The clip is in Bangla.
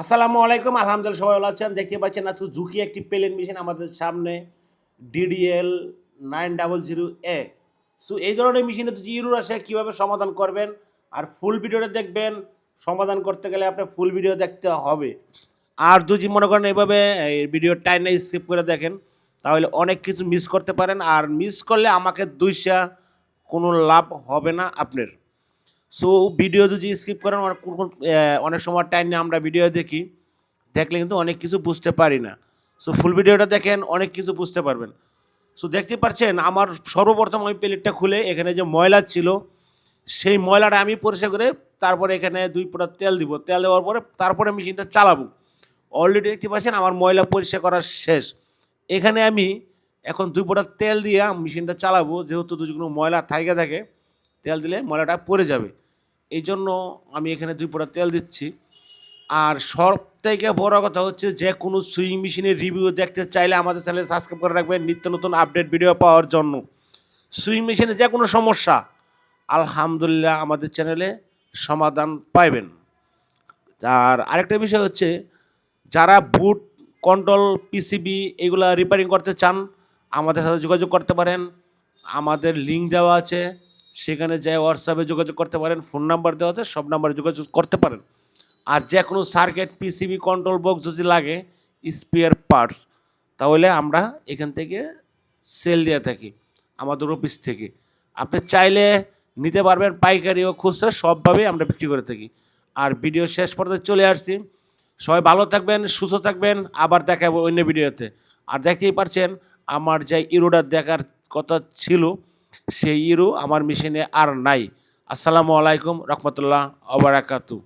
আসসালামু আলাইকুম, আলহামদুলিল্লাহ সবাই ভালো আছেন। দেখতে পাচ্ছেন আজকে ঝুঁকি একটি প্লেন মেশিন আমাদের সামনে DDL nine double zero A so এই ধরনের মেশিনে যদি ইউরোর আসে, কীভাবে সমাধান করবেন? আর ফুল ভিডিওটা দেখবেন, সমাধান করতে গেলে আপনার ফুল ভিডিও দেখতে হবে। আর যদি মনে করেন এইভাবে, এই ভিডিও টাইনে স্কিপ করে দেখেন, তাহলে অনেক কিছু মিস করতে পারেন। আর মিস করলে আমাকে দুইশা কোনো লাভ হবে না আপনার। সো ভিডিও যদি স্কিপ করেন, অনেক সময় টাইম নিয়ে আমরা ভিডিও দেখি, দেখলে কিন্তু অনেক কিছু বুঝতে পারি না। সো ফুল ভিডিওটা দেখেন, অনেক কিছু বুঝতে পারবেন। সো দেখতে পাচ্ছেন, আমার সর্বপ্রথম আমি প্লেটটা খুলে, এখানে যে ময়লা ছিল, সেই ময়লাটা আমি পরিষ্কার করে তারপরে এখানে দুই ফোঁটা তেল দিব। তেল দেওয়ার পরে তারপরে মেশিনটা চালাবো। অলরেডি দেখতে পাচ্ছেন, আমার ময়লা পরিষ্কার করা শেষ। এখানে আমি এখন দুই ফোঁটা তেল দিয়ে মেশিনটা চালাবো, যেহেতু যদি কোনো ময়লা থাকে থাকে। তেল দিলে ময়লাটা পড়ে যাবে। এই জন্য আমি এখানে দুই ফোঁটা তেল দিচ্ছি। আর সব থেকে বড় কথা হচ্ছে যে, কোনো সুইং মেশিনের রিভিউ দেখতে চাইলে আমাদের চ্যানেলে সাবস্ক্রাইব করে রাখবেন নিত্য নতুন আপডেট ভিডিও পাওয়ার জন্য। সুইং মেশিনে যে কোনো সমস্যা, আলহামদুলিল্লাহ আমাদের চ্যানেলে সমাধান পাইবেন। আর আরেকটা বিষয় হচ্ছে, যারা বুট কন্ট্রোল পিসিবি এগুলা রিপেয়ারিং করতে চান, আমাদের সাথে যোগাযোগ করতে পারেন। আমাদের লিঙ্ক দেওয়া আছে। সেখানে যে হোয়াটসঅ্যাপে যোগাযোগ করতে পারেন ফোন নাম্বার দেওয়া আছে, সব নাম্বারে যোগাযোগ করতে পারেন। আর যে কোনো সার্কিট পিসিবি কন্ট্রোল বক্স যদি লাগে স্পেয়ার পার্টস তাহলে আমরা এখান থেকে সেল দিয়ে থাকি, আমাদের অফিস থেকে। আপনি চাইলে নিতে পারবেন, পাইকারি ও খুচরা, সবভাবেই আমরা বিক্রি করে থাকি। আর ভিডিও শেষ পর্যন্ত চলে আসছি। সবাই ভালো থাকবেন, সুস্থ থাকবেন, আবার দেখাবো অন্য ভিডিওতে আর দেখতেই পারছেন, আমার যে ইরোডার দেখার কথা ছিল সেই ইরু আমার মেশিনে আর নাই। আসসালামু আলাইকুম রহমতুল্লাহ আবরাকাতু